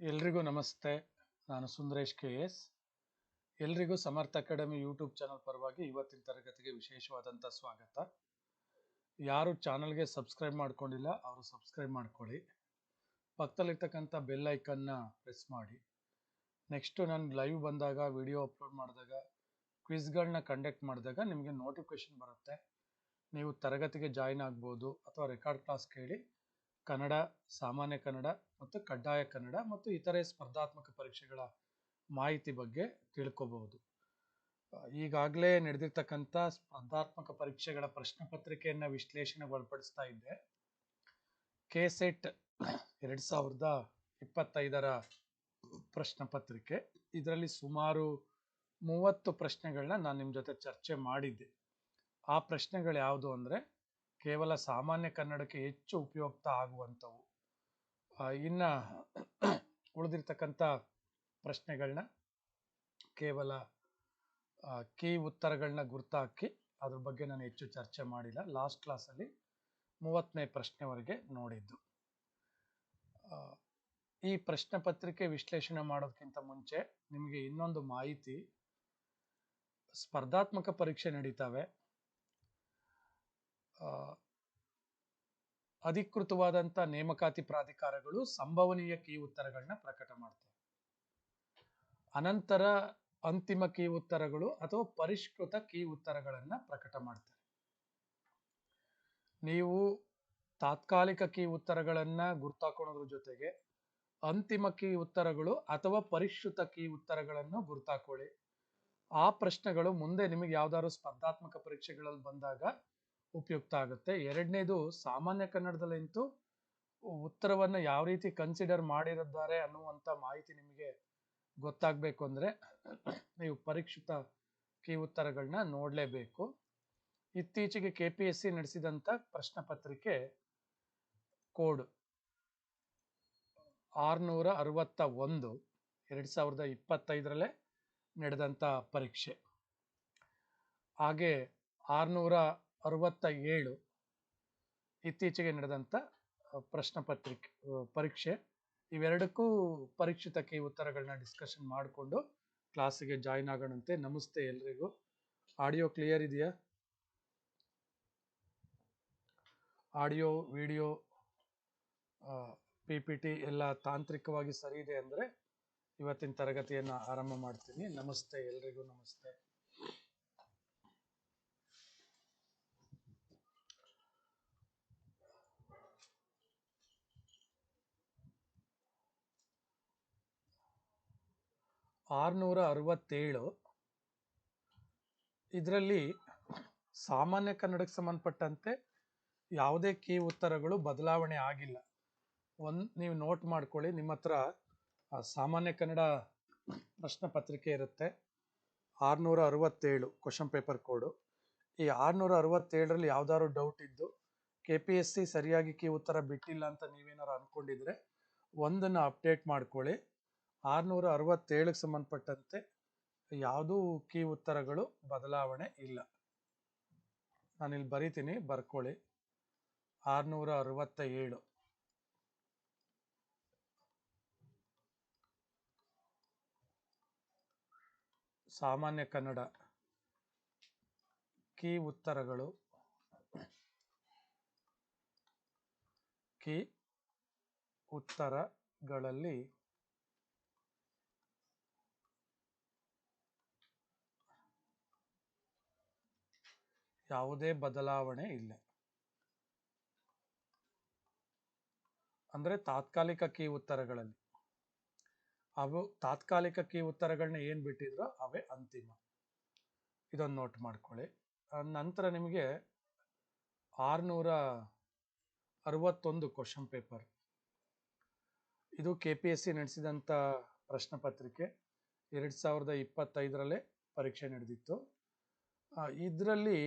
ಎಲ್ರಿಗೂ ನಮಸ್ತೆ. ನಾನು ಸುಂದರೇಶ್ ಕೆ ಎಸ್. ಎಲ್ರಿಗೂ ಸಮರ್ಥ ಅಕಾಡೆಮಿ ಯೂಟ್ಯೂಬ್ ಚಾನಲ್ ಪರವಾಗಿ ಇವತ್ತಿನ ತರಗತಿಗೆ ವಿಶೇಷವಾದಂಥ ಸ್ವಾಗತ. ಯಾರು ಚಾನಲ್ಗೆ ಸಬ್ಸ್ಕ್ರೈಬ್ ಮಾಡ್ಕೊಂಡಿಲ್ಲ, ಅವರು ಸಬ್ಸ್ಕ್ರೈಬ್ ಮಾಡ್ಕೊಳ್ಳಿ. ಪಕ್ಕದಲ್ಲಿರ್ತಕ್ಕಂಥ ಬೆಲ್ ಐಕನ್ನ ಪ್ರೆಸ್ ಮಾಡಿ. ನೆಕ್ಸ್ಟು ನಾನು ಲೈವ್ ಬಂದಾಗ, ವಿಡಿಯೋ ಅಪ್ಲೋಡ್ ಮಾಡಿದಾಗ, ಕ್ವಿಜ್ಗಳನ್ನ ಕಂಡಕ್ಟ್ ಮಾಡಿದಾಗ ನಿಮಗೆ ನೋಟಿಫಿಕೇಶನ್ ಬರುತ್ತೆ. ನೀವು ತರಗತಿಗೆ ಜಾಯಿನ್ ಆಗ್ಬೋದು ಅಥವಾ ರೆಕಾರ್ಡ್ ಕ್ಲಾಸ್ ಕೇಳಿ ಕನ್ನಡ, ಸಾಮಾನ್ಯ ಕನ್ನಡ ಮತ್ತು ಕಡ್ಡಾಯ ಕನ್ನಡ ಮತ್ತು ಇತರೆ ಸ್ಪರ್ಧಾತ್ಮಕ ಪರೀಕ್ಷೆಗಳ ಮಾಹಿತಿ ಬಗ್ಗೆ ತಿಳ್ಕೋಬಹುದು. ಈಗಾಗಲೇ ನಡೆದಿರ್ತಕ್ಕಂಥ ಸ್ಪರ್ಧಾತ್ಮಕ ಪರೀಕ್ಷೆಗಳ ಪ್ರಶ್ನೆ ಪತ್ರಿಕೆಯನ್ನು ವಿಶ್ಲೇಷಣೆಗೆ ಒಳಪಡಿಸ್ತಾ ಇದ್ದೆ. ಕೆ ಸೆಟ್ ಎರಡು ಸಾವಿರದ ಇಪ್ಪತ್ತೈದರ ಪ್ರಶ್ನೆ ಪತ್ರಿಕೆ. ಇದರಲ್ಲಿ ಸುಮಾರು ಮೂವತ್ತು ಪ್ರಶ್ನೆಗಳನ್ನ ನಾನು ನಿಮ್ಮ ಜೊತೆ ಚರ್ಚೆ ಮಾಡಿದ್ದೆ. ಆ ಪ್ರಶ್ನೆಗಳು ಯಾವುದು ಅಂದರೆ ಕೇವಲ ಸಾಮಾನ್ಯ ಕನ್ನಡಕ್ಕೆ ಹೆಚ್ಚು ಉಪಯುಕ್ತ ಆಗುವಂಥವು. ಇನ್ನು ಉಳಿದಿರ್ತಕ್ಕಂಥ ಪ್ರಶ್ನೆಗಳನ್ನ ಕೇವಲ ಕೀ ಉತ್ತರಗಳನ್ನ ಗುರ್ತಾಕಿ ಅದ್ರ ಬಗ್ಗೆ ನಾನು ಹೆಚ್ಚು ಚರ್ಚೆ ಮಾಡಿಲ್ಲ. ಲಾಸ್ಟ್ ಕ್ಲಾಸಲ್ಲಿ ಮೂವತ್ತನೇ ಪ್ರಶ್ನೆವರೆಗೆ ನೋಡಿದ್ದು. ಈ ಪ್ರಶ್ನೆ ಪತ್ರಿಕೆ ವಿಶ್ಲೇಷಣೆ ಮಾಡೋದಕ್ಕಿಂತ ಮುಂಚೆ ನಿಮಗೆ ಇನ್ನೊಂದು ಮಾಹಿತಿ ಸ್ಪರ್ಧಾತ್ಮಕ ಪರೀಕ್ಷೆ ನಡೀತಾವೆ. ಅಧಿಕೃತವಾದಂಥ ನೇಮಕಾತಿ ಪ್ರಾಧಿಕಾರಗಳು ಸಂಭವನೀಯ ಕೀ ಉತ್ತರಗಳನ್ನ ಪ್ರಕಟ ಮಾಡ್ತವೆ. ಅನಂತರ ಅಂತಿಮ ಕೀ ಉತ್ತರಗಳು ಅಥವಾ ಪರಿಷ್ಕೃತ ಕೀ ಉತ್ತರಗಳನ್ನ ಪ್ರಕಟ ಮಾಡ್ತಾರೆ ನೀವು ತಾತ್ಕಾಲಿಕ ಕೀ ಉತ್ತರಗಳನ್ನ ಗುರ್ತಾಕೊಳ್ಳೋದ್ರ ಜೊತೆಗೆ ಅಂತಿಮ ಕೀ ಉತ್ತರಗಳು ಅಥವಾ ಪರಿಷ್ಕೃತ ಕೀ ಉತ್ತರಗಳನ್ನು ಗುರ್ತಾಕೊಳ್ಳಿ. ಆ ಪ್ರಶ್ನೆಗಳು ಮುಂದೆ ನಿಮಗೆ ಯಾವ್ದಾದ್ರು ಸ್ಪರ್ಧಾತ್ಮಕ ಪರೀಕ್ಷೆಗಳಲ್ಲಿ ಬಂದಾಗ ಉಪಯುಕ್ತ ಆಗುತ್ತೆ. ಎರಡನೇದು ಸಾಮಾನ್ಯ ಕನ್ನಡದಲ್ಲಂತೂ ಉತ್ತರವನ್ನು ಯಾವ ರೀತಿ ಕನ್ಸಿಡರ್ ಮಾಡಿರಿದ್ದಾರೆ ಅನ್ನುವಂಥ ಮಾಹಿತಿ ನಿಮಗೆ ಗೊತ್ತಾಗಬೇಕು ಅಂದರೆ ನೀವು ಪರೀಕ್ಷಿತ ಕೀ ಉತ್ತರಗಳನ್ನ ನೋಡಲೇಬೇಕು. ಇತ್ತೀಚೆಗೆ ಕೆ ಪಿ ಎಸ್ ಸಿ ನಡೆಸಿದಂಥ ಪ್ರಶ್ನೆ ಪತ್ರಿಕೆ ಕೋಡ್ ಆರುನೂರ ಅರವತ್ತ ಒಂದು ಎರಡು ಸಾವಿರದ ಇಪ್ಪತ್ತೈದರಲ್ಲೇ ನಡೆದಂಥ ಪರೀಕ್ಷೆ. ಹಾಗೆ ಆರುನೂರ ಅರವತ್ತ ಏಳು ಇತ್ತೀಚೆಗೆ ನಡೆದಂಥ ಪ್ರಶ್ನೆ ಪತ್ರಿಕೆ ಪರೀಕ್ಷೆ. ಇವೆರಡಕ್ಕೂ ಪರೀಕ್ಷಿತಕ್ಕೆ ಉತ್ತರಗಳನ್ನ ಡಿಸ್ಕಷನ್ ಮಾಡಿಕೊಂಡು ಕ್ಲಾಸಿಗೆ ಜಾಯಿನ್ ಆಗೋಣಂತೆ. ನಮಸ್ತೆ ಎಲ್ರಿಗೂ. ಆಡಿಯೋ ಕ್ಲಿಯರ್ ಇದೆಯಾ? Audio video P P T ಎಲ್ಲ ತಾಂತ್ರಿಕವಾಗಿ ಸರಿ ಇದೆ ಅಂದರೆ ಇವತ್ತಿನ ತರಗತಿಯನ್ನು ಆರಂಭ ಮಾಡ್ತೀನಿ. ನಮಸ್ತೆ ಎಲ್ರಿಗೂ, ನಮಸ್ತೆ. ಆರುನೂರ ಅರವತ್ತೇಳು ಇದರಲ್ಲಿ ಸಾಮಾನ್ಯ ಕನ್ನಡಕ್ಕೆ ಸಂಬಂಧಪಟ್ಟಂತೆ ಯಾವುದೇ ಕೀ ಉತ್ತರಗಳು ಬದಲಾವಣೆ ಆಗಿಲ್ಲ. ಒಂದು, ನೀವು ನೋಟ್ ಮಾಡ್ಕೊಳ್ಳಿ, ನಿಮ್ಮ ಹತ್ರ ಸಾಮಾನ್ಯ ಕನ್ನಡ ಪ್ರಶ್ನೆ ಪತ್ರಿಕೆ ಇರುತ್ತೆ. ಆರುನೂರ ಅರವತ್ತೇಳು ಕ್ವಶನ್ ಪೇಪರ್ ಕೋಡು ಈ ಆರುನೂರ ಅರವತ್ತೇಳರಲ್ಲಿ ಯಾವ್ದಾದ್ರು ಡೌಟ್ ಇದ್ದು ಕೆ ಪಿ ಎಸ್ ಸಿ ಸರಿಯಾಗಿ ಕೀ ಉತ್ತರ ಬಿಟ್ಟಿಲ್ಲ ಅಂತ ನೀವೇನಾರು ಅನ್ಕೊಂಡಿದ್ರೆ ಒಂದನ್ನು ಅಪ್ಡೇಟ್ ಮಾಡ್ಕೊಳ್ಳಿ. ಆರುನೂರ ಅರವತ್ತೇಳಕ್ಕೆ ಸಂಬಂಧಪಟ್ಟಂತೆ ಯಾವುದೂ ಕೀ ಉತ್ತರಗಳು ಬದಲಾವಣೆ ಇಲ್ಲ. ನಾನು ಇಲ್ಲಿ ಬರಿತೀನಿ ಬರ್ಕೊಳ್ಳಿ. ಆರುನೂರ ಅರವತ್ತ ಏಳು ಸಾಮಾನ್ಯ ಕನ್ನಡ. ಕೀ ಉತ್ತರಗಳು. ಕೀ ಉತ್ತರಗಳಲ್ಲಿ ಯಾವುದೇ ಬದಲಾವಣೆ ಇಲ್ಲ. ಅಂದ್ರೆ ತಾತ್ಕಾಲಿಕ ಕೀ ಉತ್ತರಗಳಲ್ಲಿ. ಅವು ತಾತ್ಕಾಲಿಕ ಕೀ ಉತ್ತರಗಳನ್ನ ಏನು ಬಿಟ್ಟಿದ್ರೋ ಅವೇ ಅಂತಿಮ. ಇದೊಂದು ನೋಟ್ ಮಾಡ್ಕೊಳ್ಳಿ. ನಂತರ ನಿಮಗೆ ಆರುನೂರ ಅರವತ್ತೊಂದು ಕ್ವಶನ್ ಪೇಪರ್ ಇದು ಕೆ ಪಿ ಎಸ್ ಸಿ ನಡೆಸಿದಂಥ ಪ್ರಶ್ನೆ ಪತ್ರಿಕೆ. ಎರಡು ಸಾವಿರದ ಇಪ್ಪತ್ತೈದರಲ್ಲೇ ಪರೀಕ್ಷೆ ನಡೆದಿತ್ತು. ಇದರಲ್ಲಿ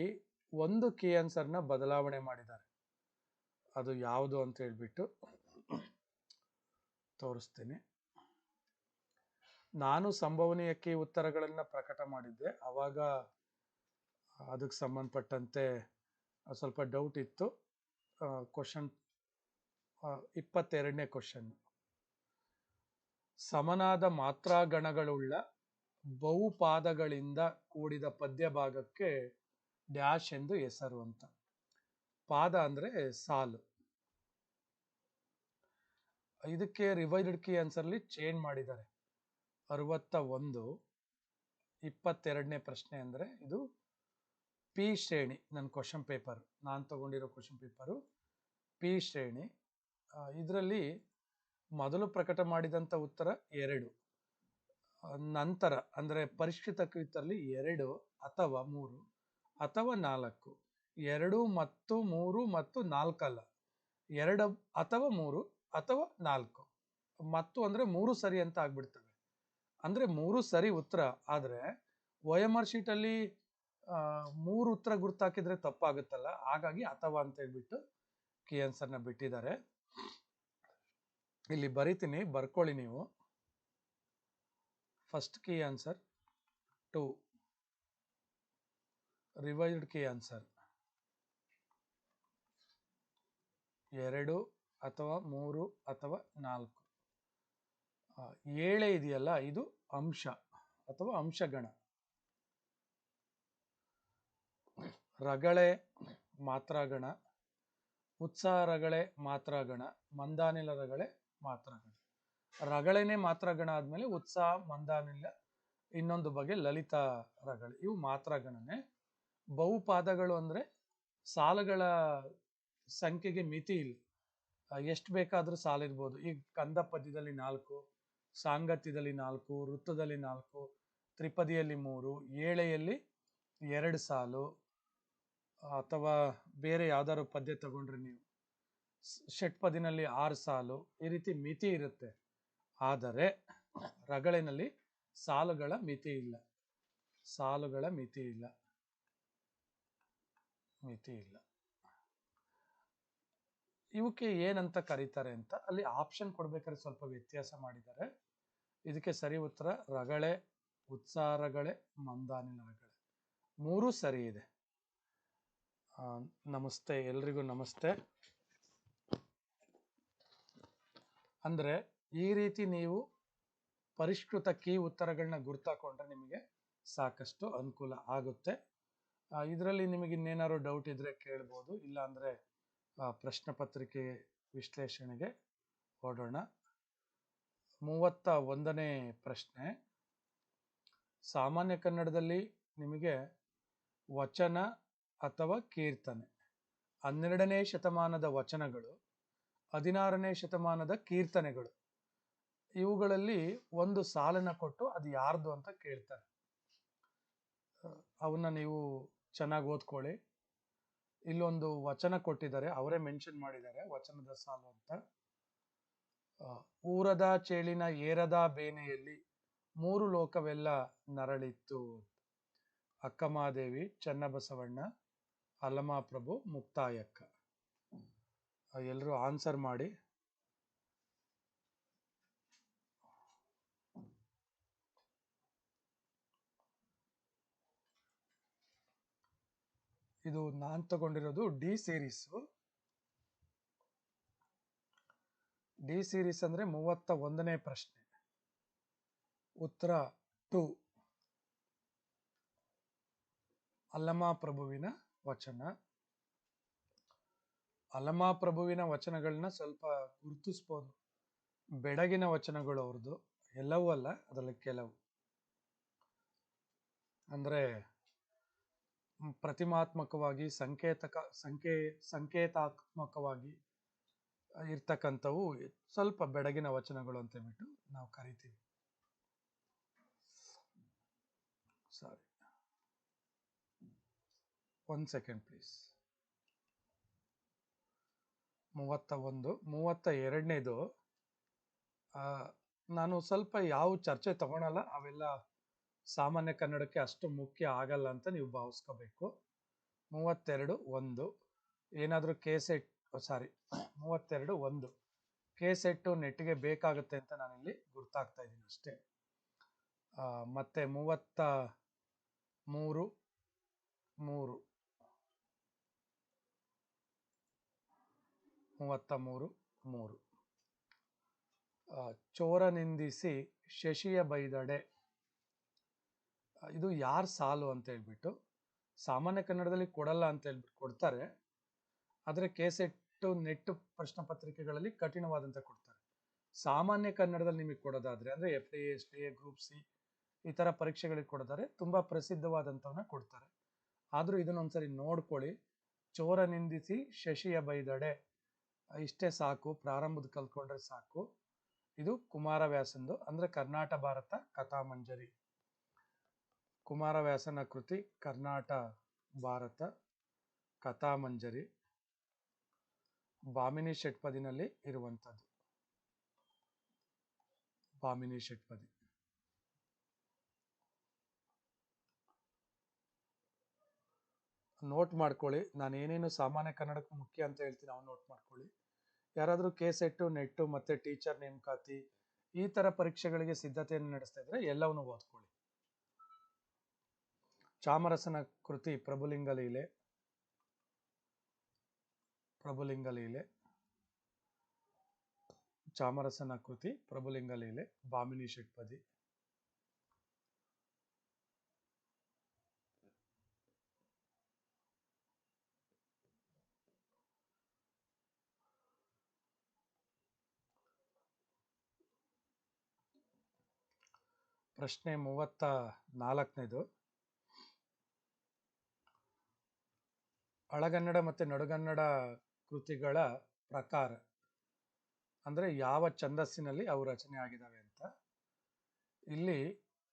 ಒಂದು ಕೀ ಆನ್ಸರ್ನ ಬದಲಾವಣೆ ಮಾಡಿದ್ದಾರೆ. ಅದು ಯಾವುದು ಅಂತ ಹೇಳ್ಬಿಟ್ಟು ತೋರಿಸ್ತೀನಿ. ನಾನು ಸಂಭವನೀಯ ಕೀ ಉತ್ತರಗಳನ್ನು ಪ್ರಕಟ ಮಾಡಿದ್ದೆ. ಆವಾಗ ಅದಕ್ಕೆ ಸಂಬಂಧಪಟ್ಟಂತೆ ಸ್ವಲ್ಪ ಡೌಟ್ ಇತ್ತು. ಕ್ವಶನ್ ಇಪ್ಪತ್ತೆರಡನೇ ಕ್ವಶನ್ ಸಮನಾದ ಮಾತ್ರಾಗಣಗಳುಳ್ಳ ಬಹುಪಾದಗಳಿಂದ ಕೂಡಿದ ಪದ್ಯ ಭಾಗಕ್ಕೆ ಡ್ಯಾಶ್ ಎಂದು ಹೆಸರು ಅಂತ. ಪಾದ ಅಂದ್ರೆ ಸಾಲು. ಇದಕ್ಕೆ ರಿವೈಸ್ಡ್ ಕೀ ಆನ್ಸರ್ಲಿ ಚೇಂಜ್ ಮಾಡಿದ್ದಾರೆ. ಅರವತ್ತ ಒಂದು ಇಪ್ಪತ್ತೆರಡನೇ ಪ್ರಶ್ನೆ ಅಂದ್ರೆ ಇದು ಪಿ ಶ್ರೇಣಿ, ನನ್ನ ಕ್ವಶನ್ ಪೇಪರ್ ನಾನು ತಗೊಂಡಿರೋ ಕ್ವಶನ್ ಪೇಪರು ಪಿ ಶ್ರೇಣಿ. ಇದರಲ್ಲಿ ಮೊದಲು ಪ್ರಕಟ ಮಾಡಿದಂಥ ಉತ್ತರ ಎರಡು. ನಂತರ ಅಂದರೆ ಪರಿಷ್ಕೃತ ಕೃತರಲ್ಲಿ ಎರಡು ಅಥವಾ ಮೂರು. ಅಥವಾ ನಾಲ್ಕು. ಎರಡು ಮತ್ತು ಮೂರು ಮತ್ತು ನಾಲ್ಕಲ್ಲ. ಎರಡು ಅಥವಾ ಮೂರು ಅಥವಾ ನಾಲ್ಕು. ಮತ್ತು ಅಂದರೆ ಮೂರು ಸರಿ ಅಂತ ಆಗ್ಬಿಡ್ತವೆ. ಅಂದರೆ ಮೂರು ಸರಿ ಉತ್ತರ. ಆದರೆ ಒ ಎಂ ಆರ್ ಶೀಟಲ್ಲಿ ಮೂರು ಉತ್ತರ ಗುರ್ತಾಕಿದ್ರೆ ತಪ್ಪಾಗುತ್ತಲ್ಲ. ಹಾಗಾಗಿ ಅಥವಾ ಅಂತ ಹೇಳ್ಬಿಟ್ಟು ಕೀ ಆನ್ಸರ್ನ ಬಿಟ್ಟಿದ್ದಾರೆ. ಇಲ್ಲಿ ಬರಿತೀನಿ. ಬರ್ಕೊಳ್ಳಿ ನೀವು. First key answer to revised key answer. ಎರಡು ಅಥವಾ ಮೂರು ಅಥವಾ ನಾಲ್ಕು. ಏಳೇ ಇದೆಯಲ್ಲ, ಇದು ಅಂಶ ಅಥವಾ ಅಂಶಗಣ. ರಗಳೆ ಮಾತ್ರಾಗಣ ಉತ್ಸಾಹ ರಗಳೆ ಮಾತ್ರಾಗಣ ಮಂದಾನಿಲ ರಗಳೆ ಮಾತ್ರಾಗಣ ರಗಳೆನೇ ಮಾತ್ರಾಗಣ ಆದ್ಮೇಲೆ ಉತ್ಸಾಹ, ಮಂದಾನಿಲ ಇನ್ನೊಂದು ಬಗೆ ಲಲಿತ ರಗಳೆ. ಇವು ಮಾತ್ರಾಗಣನೆ ಬಹುಪಾದಗಳು ಅಂದ್ರೆ ಸಾಲುಗಳ ಸಂಖ್ಯೆಗೆ ಮಿತಿ ಇಲ್ಲ. ಎಷ್ಟು ಬೇಕಾದ್ರೂ ಸಾಲಿರ್ಬೋದು ಈಗ ಕಂದ ಪದ್ಯದಲ್ಲಿ ನಾಲ್ಕು ಸಾಂಗತ್ಯದಲ್ಲಿ ನಾಲ್ಕು, ವೃತ್ತದಲ್ಲಿ ನಾಲ್ಕು, ತ್ರಿಪದಿಯಲ್ಲಿ ಮೂರು, ಏಳೆಯಲ್ಲಿ ಎರಡು ಸಾಲು, ಅಥವಾ ಬೇರೆ ಯಾವ್ದಾದ್ರು ಪದ್ಯ ತಗೊಂಡ್ರೆ ನೀವು. ಷಟ್ಪದಿನಲ್ಲಿ ಆರು ಸಾಲು, ಈ ರೀತಿ ಮಿತಿ ಇರುತ್ತೆ. ಆದರೆ ರಗಳಿನಲ್ಲಿ ಸಾಲುಗಳ ಮಿತಿ ಇಲ್ಲ. ಸಾಲುಗಳ ಮಿತಿ ಇಲ್ಲ. ಮಿತಿ ಇಲ್ಲ. ಇವಕ್ಕೆ ಏನಂತ ಕರೀತಾರೆ ಅಂತ ಅಲ್ಲಿ ಆಪ್ಷನ್ ಕೊಡ್ಬೇಕಾದ್ರೆ ಸ್ವಲ್ಪ ವ್ಯತ್ಯಾಸ ಮಾಡಿದ್ದಾರೆ. ಇದಕ್ಕೆ ಸರಿ ಉತ್ತರ, ರಗಳೆ, ಉತ್ಸಾರಗಳೇ ಮಂದಾನಿನ ರಗಳೆ ಮೂರು ಸರಿ ಇದೆ. ನಮಸ್ತೆ, ಎಲ್ರಿಗೂ ನಮಸ್ತೆ. ಅಂದ್ರೆ ಈ ರೀತಿ ನೀವು ಪರಿಷ್ಕೃತ ಕೀ ಉತ್ತರಗಳನ್ನ ಗುರ್ತಾಕೊಂಡ್ರೆ ನಿಮಗೆ ಸಾಕಷ್ಟು ಅನುಕೂಲ ಆಗುತ್ತೆ. ಇದರಲ್ಲಿ ನಿಮಗೆ ಇನ್ನೇನಾದ್ರು ಡೌಟ್ ಇದ್ದರೆ ಕೇಳ್ಬೋದು ಇಲ್ಲ ಅಂದ್ರೆ ಆ, ಪ್ರಶ್ನೆ ಪತ್ರಿಕೆ ವಿಶ್ಲೇಷಣೆಗೆ ಹೊರಡೋಣ ಮೂವತ್ತ ಒಂದನೇ ಪ್ರಶ್ನೆ. ಸಾಮಾನ್ಯ ಕನ್ನಡದಲ್ಲಿ ನಿಮಗೆ ವಚನ ಅಥವಾ ಕೀರ್ತನೆ ಹನ್ನೆರಡನೇ ಶತಮಾನದ ವಚನಗಳು ಹದಿನಾರನೇ ಶತಮಾನದ ಕೀರ್ತನೆಗಳು ಇವುಗಳಲ್ಲಿ ಒಂದು ಸಾಲನ್ನ ಕೊಟ್ಟು ಅದು ಯಾರ್ದು ಅಂತ ಕೇಳ್ತಾರೆ. ಅವನ್ನ ನೀವು ಚೆನ್ನಾಗಿ ಓದ್ಕೊಳ್ಳಿ. ಇಲ್ಲೊಂದು ವಚನ ಕೊಟ್ಟಿದ್ದಾರೆ, ಅವರೇ ಮೆನ್ಷನ್ ಮಾಡಿದ್ದಾರೆ, ವಚನದ ಸಾಲು ಅಂತ. ಊರದ ಚೇಳಿನ ಏರದ ಬೇನೆಯಲ್ಲಿ ಮೂರು ಲೋಕವೆಲ್ಲ ನರಳಿತ್ತು. ಅಕ್ಕಮಾದೇವಿ, ಚನ್ನಬಸವಣ್ಣ, ಅಲ್ಲಮಾಪ್ರಭು, ಮುಕ್ತಾಯಕ್ಕ. ಎಲ್ಲರೂ ಆನ್ಸರ್ ಮಾಡಿ. ಇದು ನಾನು ತಗೊಂಡಿರೋದು ಡಿ ಸೀರೀಸ್ ಡಿ ಸೀರೀಸ್ ಅಂದ್ರೆ ಮೂವತ್ತ ಒಂದನೇ ಪ್ರಶ್ನೆ. ಉತ್ತರ ಟು. ಪ್ರಭುವಿನ ವಚನ. ಪ್ರಭುವಿನ ವಚನಗಳನ್ನ ಸ್ವಲ್ಪ ಗುರುತಿಸ್ಬೋದು. ಬೆಡಗಿನ ವಚನಗಳು ಅವ್ರದ್ದು ಎಲ್ಲವೂ ಅಲ್ಲ, ಅದರಲ್ಲಿ ಕೆಲವು. ಅಂದ್ರೆ ಪ್ರತಿಮಾತ್ಮಕವಾಗಿ ಸಂಕೇತಕ, ಸಂಕೇ, ಸಂಕೇತಾತ್ಮಕವಾಗಿ ಇರ್ತಕ್ಕಂಥವು ಸ್ವಲ್ಪ ಬೆಡಗಿನ ವಚನಗಳು ಅಂತ ಹೇಳ್ಬಿಟ್ಟು ನಾವು ಕರಿತೀವಿ. ಸಾರಿ ಒನ್ ಸೆಕೆಂಡ್ ಪ್ಲೀಸ್ ಮೂವತ್ತ ಒಂದು, ಮೂವತ್ತ ಎರಡನೇದು ನಾನು ಸ್ವಲ್ಪ ಯಾವ ಚರ್ಚೆ ತಗೊಳಲ್ಲ, ಅವೆಲ್ಲ ಸಾಮಾನ್ಯ ಕನ್ನಡಕ್ಕೆ ಅಷ್ಟು ಮುಖ್ಯ ಆಗಲ್ಲ ಅಂತ ನೀವು ಭಾವಿಸ್ಕೋಬೇಕು. ಮೂವತ್ತೆರಡು ಒಂದು. ಏನಾದರೂ ಕೇಸೆಟ್, ಸಾರಿ, ಮೂವತ್ತೆರಡು ಒಂದು. ಕೇಸೆಟ್ಟು ನೆಟ್ಟಿಗೆ ಬೇಕಾಗುತ್ತೆ ಅಂತ ನಾನಿಲ್ಲಿ ಗುರ್ತಾಗ್ತಾ ಇದ್ದೀನಿ ಅಷ್ಟೇ. ಮತ್ತೆ ಮೂವತ್ತ ಮೂರು ಮೂರು. ಮೂವತ್ತ ಮೂರು ಮೂರು. ಚೋರ ನಿಂದಿಸಿ ಶಶಿಯ ಬೈದಡೆ. ಇದು ಯಾರ ಸಾಲು ಅಂತ ಹೇಳ್ಬಿಟ್ಟು ಸಾಮಾನ್ಯ ಕನ್ನಡದಲ್ಲಿ ಕೊಡಲ್ಲ ಅಂತ ಹೇಳ್ಬಿಟ್ಟು ಕೊಡ್ತಾರೆ. ಆದರೆ ಕೇಸೆಟ್ಟು, ನೆಟ್ಟು ಪ್ರಶ್ನೆ ಪತ್ರಿಕೆಗಳಲ್ಲಿ ಕಠಿಣವಾದಂತ ಕೊಡ್ತಾರೆ. ಸಾಮಾನ್ಯ ಕನ್ನಡದಲ್ಲಿ ನಿಮಗೆ ಕೊಡೋದಾದ್ರೆ, ಅಂದ್ರೆ F D S D A, group C ಈ ತರ ಪರೀಕ್ಷೆಗಳಿಗೆ ಕೊಡೋದಾದ್ರೆ ತುಂಬಾ ಪ್ರಸಿದ್ಧವಾದಂಥವನ್ನ ಕೊಡ್ತಾರೆ. ಆದ್ರೂ ಇದನ್ನೊಂದ್ಸರಿ ನೋಡ್ಕೊಳ್ಳಿ. ಚೋರ ನಿಂದಿಸಿ ಶಶಿಯ ಬೈದಡೆ. ಇಷ್ಟೇ ಸಾಕು, ಪ್ರಾರಂಭದ ಕಲ್ತ್ಕೊಂಡ್ರೆ ಸಾಕು. ಇದು ಕುಮಾರವ್ಯಾಸಂದು, ಅಂದ್ರೆ ಕರ್ನಾಟ ಭಾರತ ಕಥಾಮಂಜರಿ. ಕುಮಾರವ್ಯಾಸನ ಕೃತಿ ಕರ್ನಾಟ, ಭಾರತ, ಕಥಾಮಂಜರಿ, ಬಾಮಿನಿ ಷಟ್ಪದಿನಲ್ಲಿ ಇರುವಂಥದ್ದು. ಬಾಮಿನಿ ಷಟ್ಪದಿ ನೋಟ್ ಮಾಡ್ಕೊಳ್ಳಿ. ನಾನು ಏನೇನು ಸಾಮಾನ್ಯ ಕನ್ನಡಕ್ಕೆ ಮುಖ್ಯ ಅಂತ ಹೇಳ್ತೀನಿ, ಅವ್ನು ನೋಟ್ ಮಾಡ್ಕೊಳ್ಳಿ. ಯಾರಾದರೂ ಕೆ ಸೆಟ್ಟು ನೆಟ್ಟು ಮತ್ತೆ ಟೀಚರ್ ನೇಮಕಾತಿ ಈ ತರ ಪರೀಕ್ಷೆಗಳಿಗೆ ಸಿದ್ಧತೆಯನ್ನು ನಡೆಸ್ತಾ ಇದ್ರೆ ಎಲ್ಲವನ್ನು ಓದ್ಕೊಳ್ಳಿ. ಚಾಮರಸನ ಕೃತಿ ಪ್ರಭುಲಿಂಗ ಲೀಲೆ ಚಾಮರಸನ ಕೃತಿ ಪ್ರಭುಲಿಂಗ ಬಾಮಿನಿ ಷಟ್ಪದಿ. ಪ್ರಶ್ನೆ ಮೂವತ್ತ ನಾಲ್ಕನೇದು. ಹಳಗನ್ನಡ ಮತ್ತೆ ನಡುಗನ್ನಡ ಕೃತಿಗಳ ಪ್ರಕಾರ, ಅಂದ್ರೆ ಯಾವ ಛಂದಸ್ಸಿನಲ್ಲಿ ಅವು ರಚನೆ ಆಗಿದಾವೆ ಅಂತ. ಇಲ್ಲಿ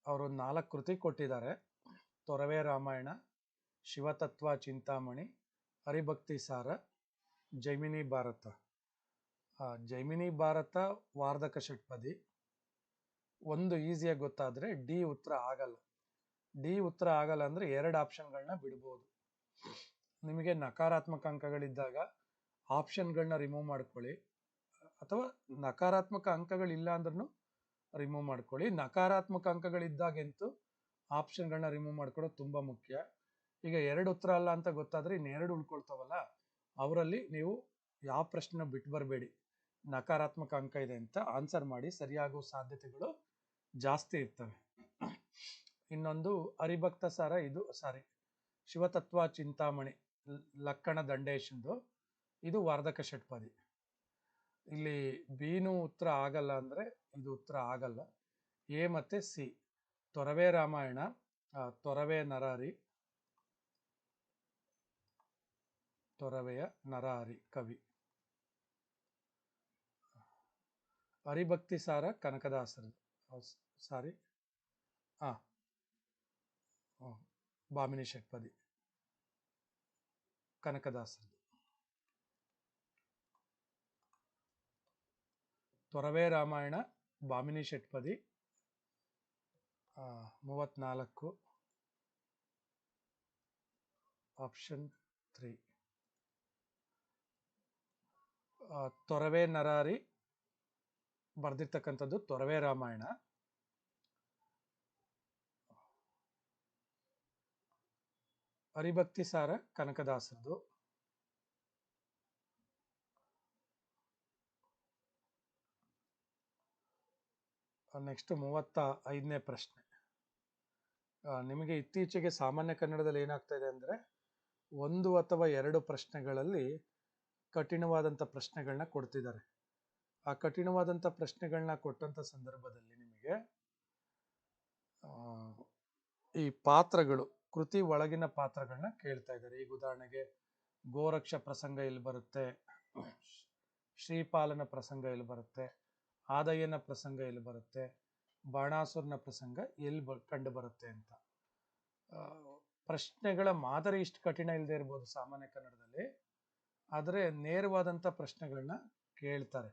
ಅವರು ನಾಲ್ಕು ಕೃತಿ ಕೊಟ್ಟಿದ್ದಾರೆ. ತೊರವೆ ರಾಮಾಯಣ, ಶಿವತತ್ವ ಚಿಂತಾಮಣಿ, ಹರಿಭಕ್ತಿ ಸಾರ, ಜೈಮಿನಿ ಭಾರತ. ಜೈಮಿನಿ ಭಾರತ ವಾರ್ಧಕ ಷಟ್ಪದಿ. ಒಂದು ಈಸಿಯಾಗಿ ಗೊತ್ತಾದ್ರೆ ಡಿ ಉತ್ತರ ಆಗಲ್ಲ. ಡಿ ಉತ್ತರ ಆಗಲ್ಲ ಅಂದ್ರೆ ಎರಡು ಆಪ್ಷನ್ಗಳನ್ನ ಬಿಡ್ಬೋದು. ನಿಮಗೆ ನಕಾರಾತ್ಮಕ ಅಂಕಗಳಿದ್ದಾಗ ಆಪ್ಷನ್ಗಳನ್ನ ರಿಮೂವ್ ಮಾಡ್ಕೊಳ್ಳಿ. ಅಥವಾ ನಕಾರಾತ್ಮಕ ಅಂಕಗಳಿಲ್ಲ ಅಂದ್ರೂ ರಿಮೂವ್ ಮಾಡ್ಕೊಳ್ಳಿ. ನಕಾರಾತ್ಮಕ ಅಂಕಗಳಿದ್ದಾಗಂತೂ ಆಪ್ಷನ್ಗಳನ್ನ ರಿಮೂವ್ ಮಾಡ್ಕೊಳ್ಳೋದು ತುಂಬಾ ಮುಖ್ಯ. ಈಗ ಎರಡು ಉತ್ತರ ಅಲ್ಲ ಅಂತ ಗೊತ್ತಾದ್ರೆ ಇನ್ನೆರಡು ಉಳ್ಕೊಳ್ತಾವಲ್ಲ, ಅವರಲ್ಲಿ ನೀವು ಯಾವ ಪ್ರಶ್ನೆ ಬಿಟ್ಟು ಬರಬೇಡಿ. ನಕಾರಾತ್ಮಕ ಅಂಕ ಇದೆ ಅಂತ ಆನ್ಸರ್ ಮಾಡಿ ಸರಿಯಾಗುವ ಸಾಧ್ಯತೆಗಳು ಜಾಸ್ತಿ ಇರ್ತವೆ. ಇನ್ನೊಂದು ಹರಿಭಕ್ತ ಸಾರ, ಇದು ಸಾರಿ. ಶಿವತತ್ವ ಚಿಂತಾಮಣಿ. ಲಕ್ಕಣ ದಂಡೇಶಂದು. ಇದು ವಾರ್ಧಕ ಷಟ್ಪದಿ. ಇಲ್ಲಿ ಬೀನು ಉತ್ತರ ಆಗಲ್ಲ ಅಂದ್ರೆ ಇದು ಉತ್ತರ ಆಗಲ್ಲ. ಎ ಮತ್ತೆ ಸಿ. ತೊರವೆ ರಾಮಾಯಣ ತೊರವೆ ನರಹರಿ ತೊರವೆಯ ನರಹರಿ ಕವಿ. ಹರಿಭಕ್ತಿ ಸಾರ ಕನಕದಾಸರು ಸಾರಿ. ಹಾಂ. ಬಾಮಿನಿ ಷಟ್ಪದಿ. ಕನಕದಾಸರದು ತೊರವೆ ರಾಮಾಯಣ ಬಾಮಿನಿ ಷಟ್ಪದಿ ಆ, ಮೂವತ್ನಾಲ್ಕು ಆಪ್ಷನ್ ತ್ರೀ ತೊರವೆ ನರಾರಿ ಬರ್ದಿರ್ತಕ್ಕಂಥದ್ದು ತೊರವೆ ರಾಮಾಯಣ ಹರಿಭಕ್ತಿ ಸಾರ ಕನಕದಾಸರದು. ನೆಕ್ಸ್ಟ್ ಮೂವತ್ತ ಐದನೇ ಪ್ರಶ್ನೆ. ನಿಮಗೆ ಇತ್ತೀಚೆಗೆ ಸಾಮಾನ್ಯ ಕನ್ನಡದಲ್ಲಿ ಏನಾಗ್ತಾ ಇದೆ ಅಂದ್ರೆ, ಒಂದು ಅಥವಾ ಎರಡು ಪ್ರಶ್ನೆಗಳಲ್ಲಿ ಕಠಿಣವಾದಂಥ ಪ್ರಶ್ನೆಗಳನ್ನ ಕೊಡ್ತಿದ್ದಾರೆ. ಆ ಕಠಿಣವಾದಂಥ ಪ್ರಶ್ನೆಗಳನ್ನ ಕೊಟ್ಟಂತ ಸಂದರ್ಭದಲ್ಲಿ ನಿಮಗೆ ಈ ಪಾತ್ರಗಳು ಕೃತಿ ಒಳಗಿನ ಪಾತ್ರಗಳನ್ನ ಕೇಳ್ತಾ ಇದ್ದಾರೆ. ಈಗ ಉದಾಹರಣೆಗೆ ಗೋರಕ್ಷ ಪ್ರಸಂಗ ಇಲ್ಲಿ ಬರುತ್ತೆ? ಶ್ರೀಪಾಲನ ಪ್ರಸಂಗ ಇಲ್ಲಿ ಬರುತ್ತೆ? ಆದಯ್ಯನ ಪ್ರಸಂಗ ಇಲ್ಲಿ ಬರುತ್ತೆ? ಬಾಣಾಸುರನ ಪ್ರಸಂಗ ಎಲ್ಲಿ ಬ, ಕಂಡು ಬರುತ್ತೆ ಅಂತ. ಪ್ರಶ್ನೆಗಳ ಮಾದರಿ ಇಷ್ಟು ಕಠಿಣ ಇಲ್ಲದೆ ಇರ್ಬೋದು ಸಾಮಾನ್ಯ ಕನ್ನಡದಲ್ಲಿ. ಆದರೆ ನೇರವಾದಂಥ ಪ್ರಶ್ನೆಗಳನ್ನ ಕೇಳ್ತಾರೆ.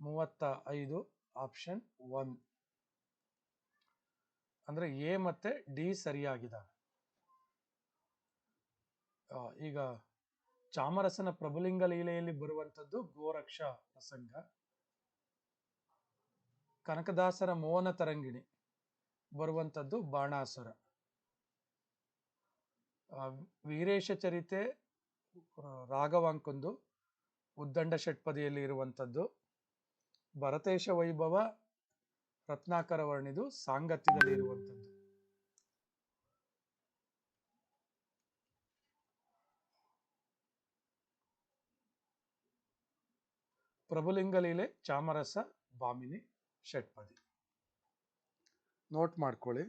ಮೂವತ್ತ ಐದು ಆಪ್ಷನ್ ಒನ್ ಅಂದರೆ ಎ ಮತ್ತೆ ಡಿ ಸರಿಯಾಗಿದ್ದಾವೆ. ಈಗ ಚಾಮರಸನ ಪ್ರಭುಲಿಂಗ ಲೀಲೆಯಲ್ಲಿ ಬರುವಂಥದ್ದು ಗೋರಕ್ಷ ಪ್ರಸಂಗ. ಕನಕದಾಸರ ಮೋಹನ ತರಂಗಿಣಿ ಬರುವಂಥದ್ದು ಬಾಣಾಸುರ. ವೀರೇಶ ಚರಿತೆ ರಾಘವಾಂಕುಂದು ರಾಘವಾಂಕೊಂದು, ಉದ್ದಂಡ ಷಟ್ಪದಿಯಲ್ಲಿ ಇರುವಂಥದ್ದು. ಭರತೇಶ ವೈಭವ ರತ್ನಾಕರ ವರ್ಣಿದು ಸಾಂಗತ್ಯದಲ್ಲಿ ಇರುವಂಥದ್ದು ಪ್ರಭುಲಿಂಗ ಲೀಲೆ ಚಾಮರಸ ಬಾಮಿನಿ ಷಟ್ಪದಿ. ನೋಟ್ ಮಾಡ್ಕೊಳ್ಳಿ.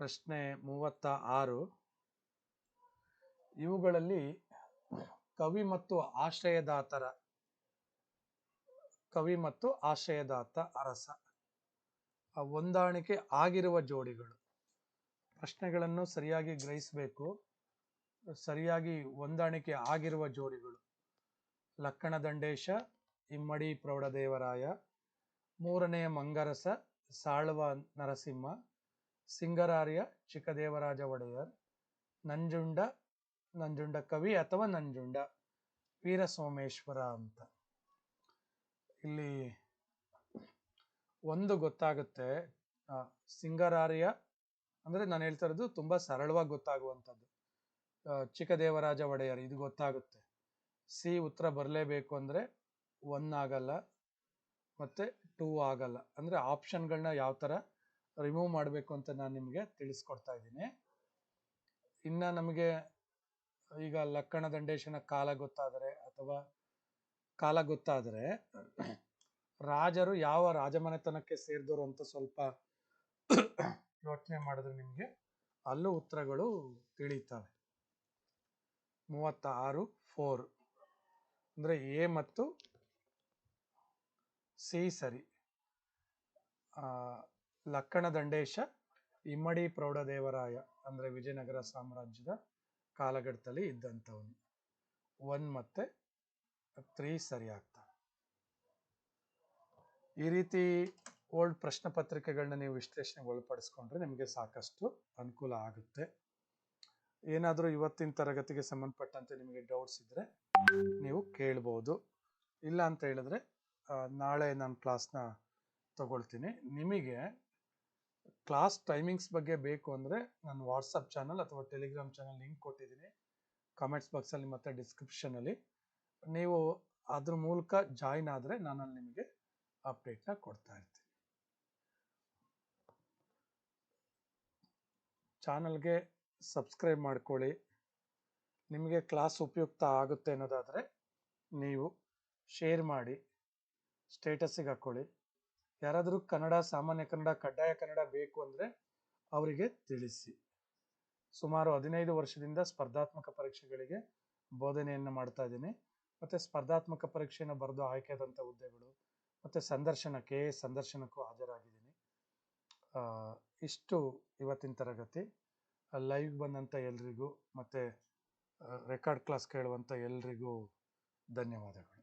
ಪ್ರಶ್ನೆ ಮೂವತ್ತ ಆರು ಇವುಗಳಲ್ಲಿ ಕವಿ ಮತ್ತು ಆಶ್ರಯದಾತರ, ಕವಿ ಮತ್ತು ಆಶ್ರಯದಾತ ಅರಸ ಹೊಂದಾಣಿಕೆ ಆಗಿರುವ ಜೋಡಿಗಳು. ಪ್ರಶ್ನೆಗಳನ್ನು ಸರಿಯಾಗಿ ಗ್ರಹಿಸಬೇಕು, ಸರಿಯಾಗಿ ಹೊಂದಾಣಿಕೆ ಆಗಿರುವ ಜೋಡಿಗಳು. ಲಕ್ಕಣ ದಂಡೇಶ, ಇಮ್ಮಡಿ ಪ್ರೌಢದೇವರಾಯ ಮೂರನೆಯ ಮಂಗರಸ, ಸಾಳ್ವ ನರಸಿಂಹ ಸಿಂಗರಾರ್ಯ ಚಿಕ್ಕದೇವರಾಜ ಒಡೆಯರ್, ನಂಜುಂಡ ನಂಜುಂಡ ಕವಿ ಅಥವಾ ನಂಜುಂಡ ವೀರ ಸೋಮೇಶ್ವರ ಅಂತ. ಇಲ್ಲಿ ಒಂದು ಗೊತ್ತಾಗುತ್ತೆ ಸಿಂಗರಾರ್ಯ ಅಂದ್ರೆ ನಾನು ಹೇಳ್ತಾ ಇರೋದು ತುಂಬಾ ಸರಳವಾಗಿ ಗೊತ್ತಾಗುವಂಥದ್ದು. ಚಿಕ್ಕದೇವರಾಜ ಒಡೆಯರ್, ಇದು ಗೊತ್ತಾಗುತ್ತೆ. ಸಿ ಉತ್ತರ ಬರಲೇಬೇಕು ಅಂದ್ರೆ ಒನ್ ಆಗಲ್ಲ, ಮತ್ತೆ ಟೂ ಆಗಲ್ಲ. ಅಂದ್ರೆ ಆಪ್ಷನ್ಗಳನ್ನ ಯಾವ ತರ ರಿಮೂವ್ ಮಾಡಬೇಕು ಅಂತ ನಾನು ನಿಮಗೆ ತಿಳಿಸ್ಕೊಡ್ತಾ ಇದ್ದೀನಿ. ಇನ್ನು ನಮಗೆ ಈಗ ಲಕ್ಕಣ ದಂಡೇಶನ ಕಾಲ ಗೊತ್ತಾದರೆ ಅಥವಾ ಕಾಲ ಗೊತ್ತಾದರೆ ರಾಜರು ಯಾವ ರಾಜಮನೆತನಕ್ಕೆ ಸೇರಿದವರು ಅಂತ ಸ್ವಲ್ಪ ಯೋಚನೆ ಮಾಡಿದ್ರೆ ನಿಮಗೆ ಅಲ್ಲೂ ಉತ್ತರಗಳು ತಿಳಿಯುತ್ತವೆ ಮೂವತ್ತಾರು, ಫೋರ್ ಅಂದ್ರೆ ಎ ಮತ್ತು ಸಿ ಸರಿ. ಲಕ್ಕಣ ದಂಡೇಶ, ಇಮ್ಮಡಿ ಪ್ರೌಢದೇವರಾಯ, ಅಂದ್ರೆ ವಿಜಯನಗರ ಸಾಮ್ರಾಜ್ಯದ ಕಾಲಘಟ್ಟದಲ್ಲಿ ಇದ್ದಂಥವನು. ಒನ್ ಮತ್ತೆ ತ್ರೀ ಸರಿ ಆಗ್ತವೆ ಈ ರೀತಿ ಓಲ್ಡ್ ಪ್ರಶ್ನೆ ಪತ್ರಿಕೆಗಳನ್ನ ನೀವು ವಿಶ್ಲೇಷಣೆಗೆ ಒಳಪಡಿಸ್ಕೊಂಡ್ರೆ ನಿಮಗೆ ಸಾಕಷ್ಟು ಅನುಕೂಲ ಆಗುತ್ತೆ. ಏನಾದರೂ ಇವತ್ತಿನ ತರಗತಿಗೆ ಸಂಬಂಧಪಟ್ಟಂತೆ ನಿಮಗೆ ಡೌಟ್ಸ್ ಇದ್ರೆ ನೀವು ಕೇಳ್ಬೋದು. ಇಲ್ಲ ಅಂತ ಹೇಳಿದ್ರೆ ನಾಳೆ ನಾನು ಕ್ಲಾಸ್ನ ತಗೊಳ್ತೀನಿ. ನಿಮಗೆ ಕ್ಲಾಸ್ ಟೈಮಿಂಗ್ಸ್ ಬಗ್ಗೆ ಬೇಕು ಅಂದರೆ ನಾನು ವಾಟ್ಸಪ್ ಚಾನಲ್ ಅಥವಾ ಟೆಲಿಗ್ರಾಮ್ ಚಾನಲ್ ಲಿಂಕ್ ಕೊಟ್ಟಿದ್ದೀನಿ. ಕಾಮೆಂಟ್ಸ್ ಬಾಕ್ಸಲ್ಲಿ ಮತ್ತು ಡಿಸ್ಕ್ರಿಪ್ಷನಲ್ಲಿ ನೀವು ಅದ್ರ ಮೂಲಕ ಜಾಯಿನ್ ಆದರೆ ನಾನು ಅಲ್ಲಿ ನಿಮಗೆ ಅಪ್ಡೇಟ್ನ ಕೊಡ್ತಾ ಇರ್ತೀನಿ. ಚಾನಲ್ಗೆ ಸಬ್ಸ್ಕ್ರೈಬ್ ಮಾಡ್ಕೊಳ್ಳಿ. ನಿಮಗೆ ಕ್ಲಾಸ್ ಉಪಯುಕ್ತ ಆಗುತ್ತೆ ಅನ್ನೋದಾದರೆ ನೀವು ಶೇರ್ ಮಾಡಿ ಸ್ಟೇಟಸ್ಸಿಗೆ ಹಾಕ್ಕೊಳ್ಳಿ. ಯಾರಾದರೂ ಕನ್ನಡ, ಸಾಮಾನ್ಯ ಕನ್ನಡ, ಕಡ್ಡಾಯ ಕನ್ನಡ ಬೇಕು ಅಂದರೆ ಅವರಿಗೆ ತಿಳಿಸಿ. ಸುಮಾರು ಹದಿನೈದು ವರ್ಷದಿಂದ ಸ್ಪರ್ಧಾತ್ಮಕ ಪರೀಕ್ಷೆಗಳಿಗೆ ಬೋಧನೆಯನ್ನು ಮಾಡ್ತಾ ಇದ್ದೀನಿ. ಮತ್ತು ಸ್ಪರ್ಧಾತ್ಮಕ ಪರೀಕ್ಷೆಯನ್ನು ಬರೆದು ಆಯ್ಕೆಯಾದಂಥ ಹುದ್ದೆಗಳು, ಮತ್ತು ಸಂದರ್ಶನಕ್ಕೆ ಸಂದರ್ಶನಕ್ಕೂ ಹಾಜರಾಗಿದ್ದೀನಿ. ಇಷ್ಟು ಇವತ್ತಿನ ತರಗತಿ. ಲೈವ್ ಬಂದಂಥ ಎಲ್ರಿಗೂ, ಮತ್ತು ರೆಕಾರ್ಡ್ ಕ್ಲಾಸ್ ಕೇಳುವಂಥ ಎಲ್ರಿಗೂ ಧನ್ಯವಾದಗಳು.